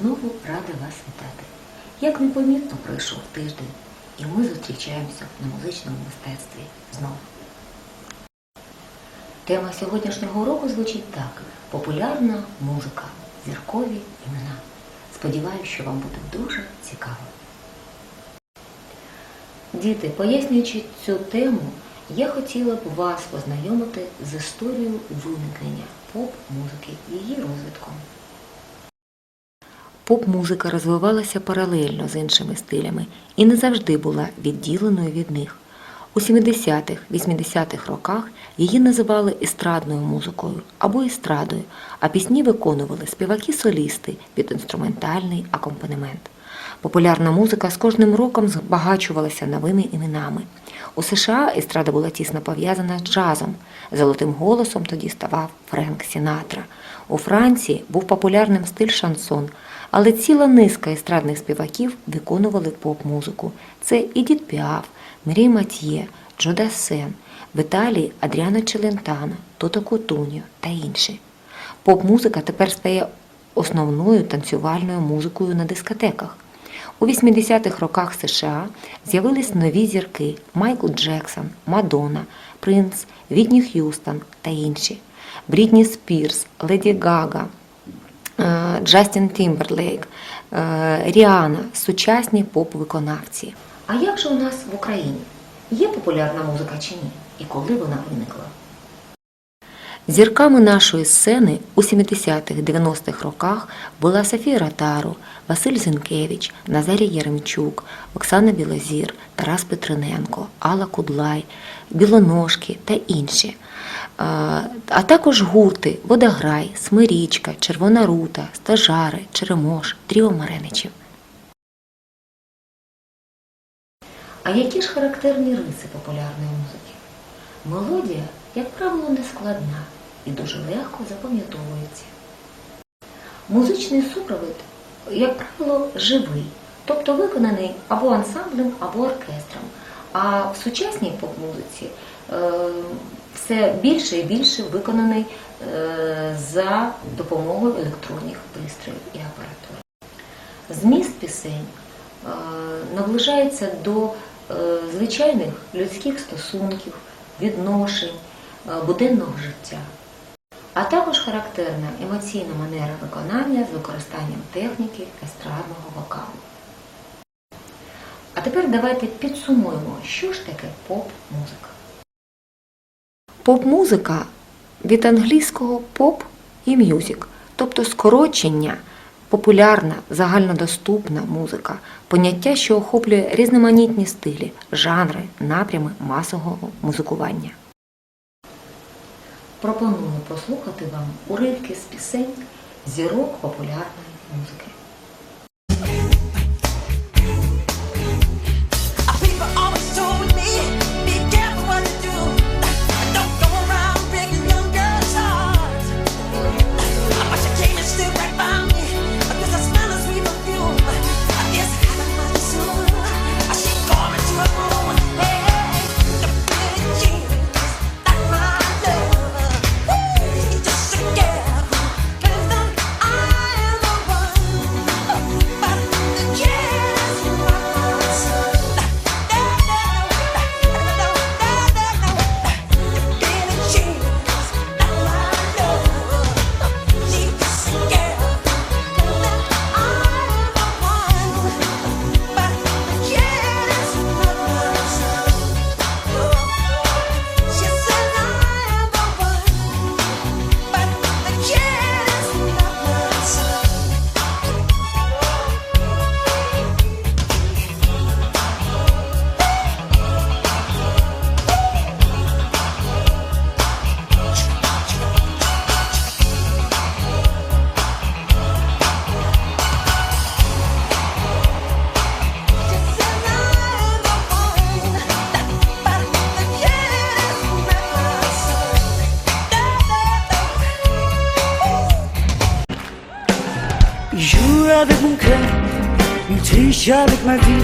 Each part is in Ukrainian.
знову рада вас вітати. Як непомітно пройшов тиждень, і ми зустрічаємося на музичному мистецтві знову. Тема сьогоднішнього уроку звучить так: популярна музика, зіркові імена. Сподіваюся, що вам буде дуже цікаво. Діти, пояснюючи цю тему, я хотіла б вас познайомити з історією виникнення поп-музики, і її розвитком. Поп-музика розвивалася паралельно з іншими стилями і не завжди була відділеною від них. У 70-х, 80-х роках її називали естрадною музикою або естрадою, а пісні виконували співаки-солісти під інструментальний акомпанемент. Популярна музика з кожним роком збагачувалася новими іменами. У США естрада була тісно пов'язана з джазом. Золотим голосом тоді ставав Френк Сінатра. У Франції був популярним стиль шансон, але ціла низка естрадних співаків виконували поп-музику. Це Едіт Піаф, Мрій Матьє, Джо Дассен, в Італії Адріана Челентано, Тото Котуньо та інші. Поп-музика тепер стає основною танцювальною музикою на дискотеках. У 80-х роках США з'явились нові зірки Майкл Джексон, Мадонна, Принц, Вітні Х'юстон та інші. Брітні Спірс, Леді Гага, е, Джастін Тімберлейк, е, Ріана сучасні поп-виконавці. А як же у нас в Україні? Є популярна музика чи ні? І коли вона виникла? Зірками нашої сцени у 70-х-90-х роках була Софія Ротару, Василь Зінкевич, Назарій Яремчук, Оксана Білозір, Тарас Петриненко, Алла Кудлай, Білоножки та інші. А також гурти Водограй, Смирічка, Червона Рута, Стажари, Черемош, Тріо Мареничів. А які ж характерні риси популярної музики? Мелодія, як правило, не складна і дуже легко запам'ятовується. Музичний супровід, як правило, живий, тобто виконаний або ансамблем, або оркестром. А в сучасній поп-музиці е, все більше і більше виконаний е, за допомогою електронних пристроїв і апаратури. Зміст пісень е, наближається до звичайних людських стосунків, відношень, буденного життя. А також характерна емоційна манера виконання з використанням техніки естрадного вокалу. А тепер давайте підсумуємо, що ж таке поп-музика. Поп-музика від англійського поп і мюзик, тобто скорочення, популярна, загальнодоступна музика, поняття, що охоплює різноманітні стилі, жанри, напрями масового музикування. Пропоную послухати вам уривки з пісень зірок популярної музики. Avec ma vie.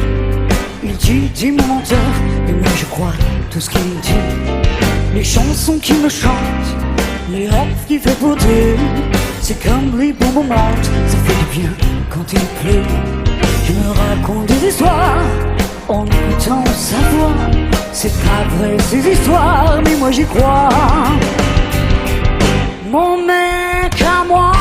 Il dit, dis mon menteur, et moi je crois tout ce qu'il dit. Les chansons qu'il me chante, les rêves qu'il fait pour Dieu. C'est comme les bons moments, ça fait du bien quand il pleut. Je me raconte des histoires en écoutant sa voix. C'est pas vrai ces histoires, mais moi j'y crois. Mon mec à moi.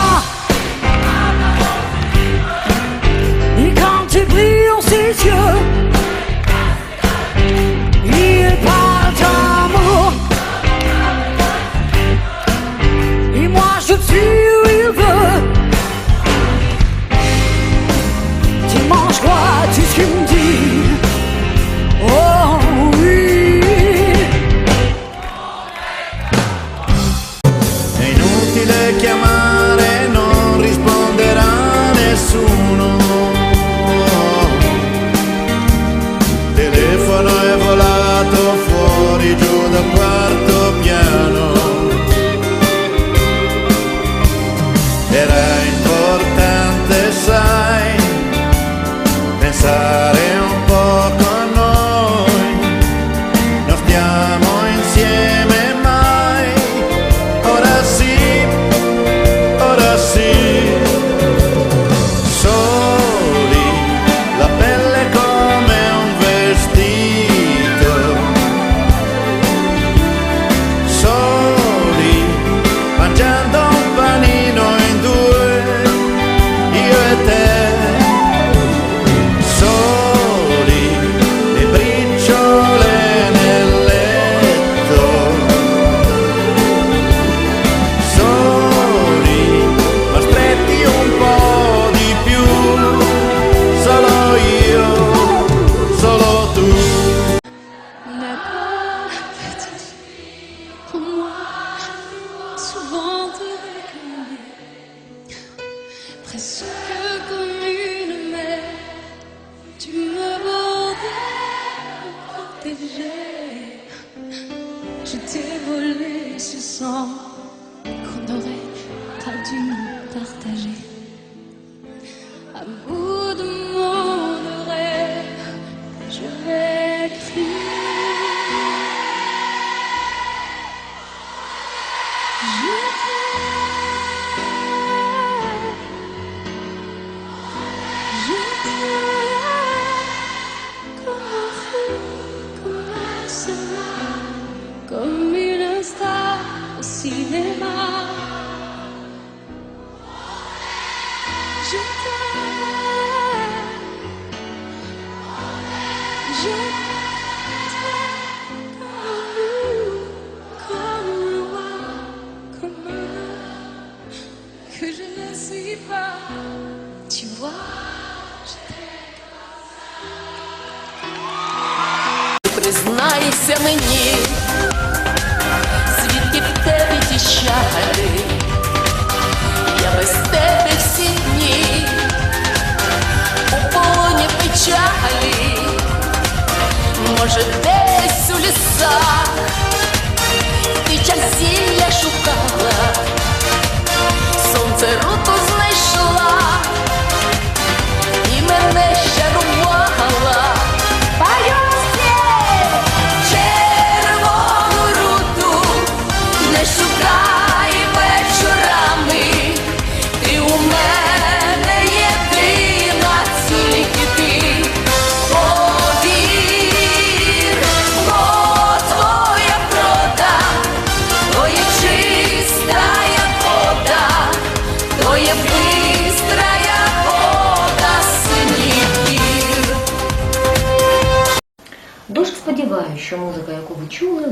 Yeah.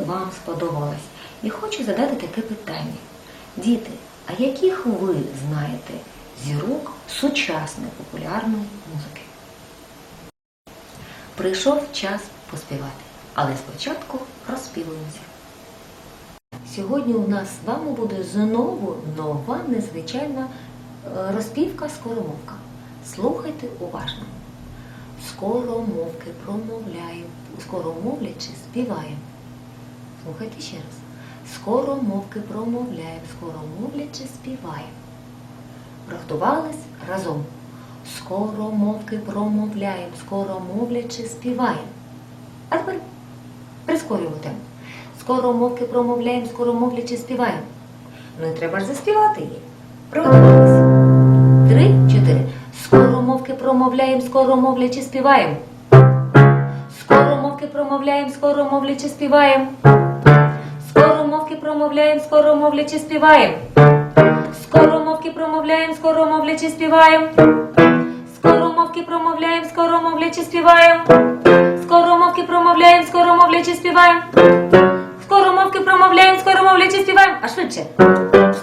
Вам сподобалась. І хочу задати таке питання. Діти, а яких ви знаєте зірок сучасної популярної музики? Прийшов час поспівати, але спочатку розпівуємося. Сьогодні у нас з вами буде знову нова незвичайна е, розпівка скоромовка. Слухайте уважно. Скоромовки промовляємо, скоромовлячи співаємо. Слухайте ще раз. Скоромовки промовляємо, скоромовлячи співаємо. Рахтувались разом. Скоромовки промовляємо, скоромовлячи співаємо. А тепер прискорюємо темп. Скоромовки промовляємо, скоромовлячи співаємо. Ну і треба ж заспівати її. Приготувались. Три, чотири. Скоромовки промовляємо, скоромовлячи співаємо. Скоромовки промовляємо, скоромовлячи співаємо. Промовляємо, скоромовлячи співаємо. Скоромовки промовляємо, скоромовлячи співаємо. Скоромовки промовляємо, скоромовлячи співаємо. Скоромовки промовляємо, скоромовлячи співаємо. Скоромовки промовляємо, скоромовлячи співаємо. А швидше.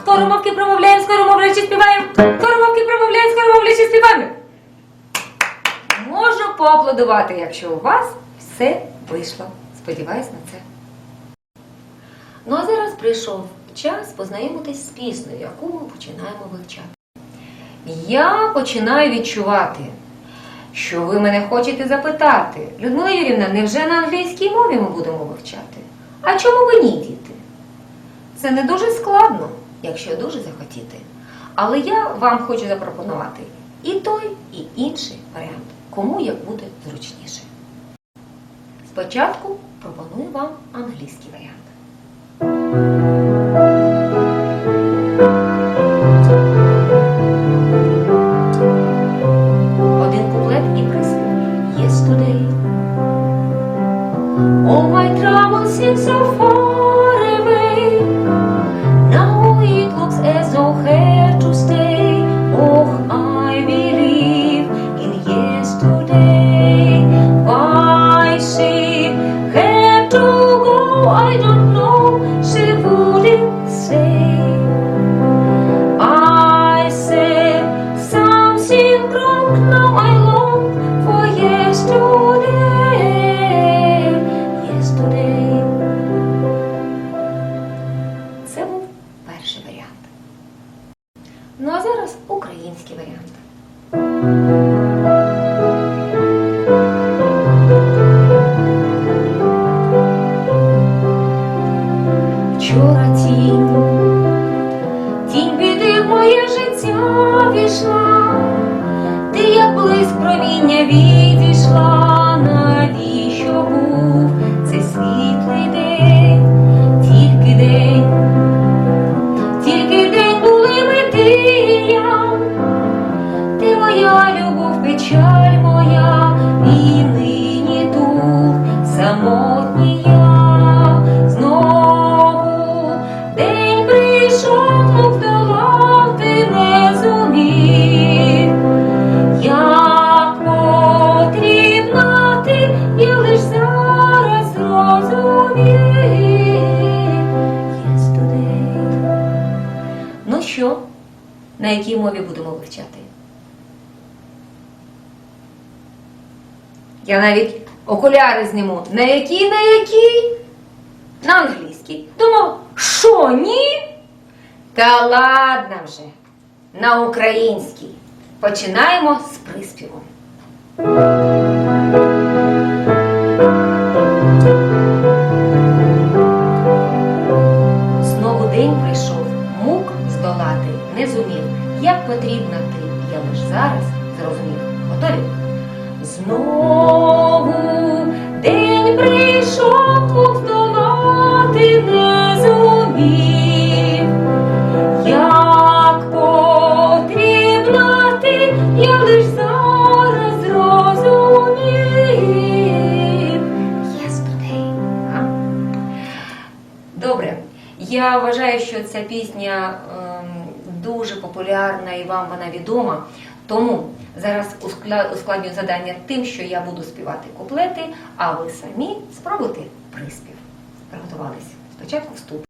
Скоромовки промовляємо, скоромовлячи співаємо. Скоромовки промовляємо, скоромовлячи співаємо. Можу поаплодувати, якщо у вас все вийшло. Сподіваюсь на це. Ну а зараз прийшов час познайомитись з піснею, яку ми починаємо вивчати. Я починаю відчувати, що ви мене хочете запитати. Людмила Юрівна, невже на англійській мові ми будемо вивчати? А чому ви ні, діти? Це не дуже складно, якщо дуже захотіти. Але я вам хочу запропонувати і той, і інший варіант, кому як буде зручніше. Спочатку пропоную вам англійський варіант. sin drunk now. Проміння відійшла, будемо вивчати? Я навіть окуляри зніму. На який, на який? На англійській. Думав, що ні? Та ладно вже. На український. Починаємо з приспівом. Зараз зрозумів. Готові? Знову день прийшов, мук здолати не зумів. Як потрібна ти, я лиш зараз зрозумів. А? Добре. Я вважаю, що ця пісня ем, дуже популярна і вам вона відома. Тому зараз ускладнюю завдання тим, що я буду співати куплети, а ви самі спробуйте приспів. Приготувалися. Спочатку вступ.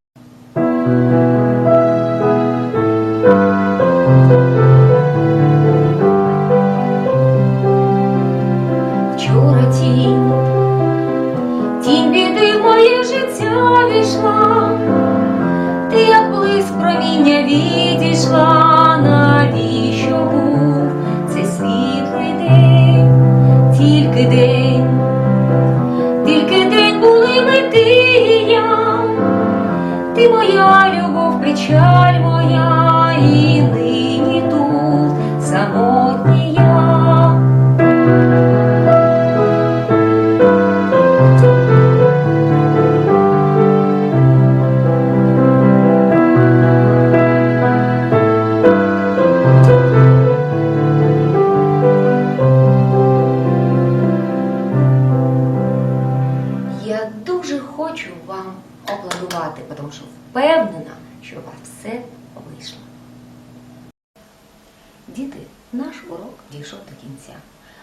Діти, наш урок дійшов до кінця.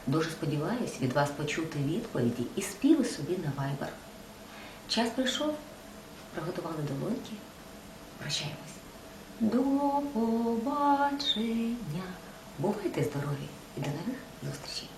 Дуже сподіваюсь від вас почути відповіді і співи собі на вайбер. Час прийшов, приготували долоньки. Прощаємось. До побачення. Бувайте здорові і до нових зустрічей.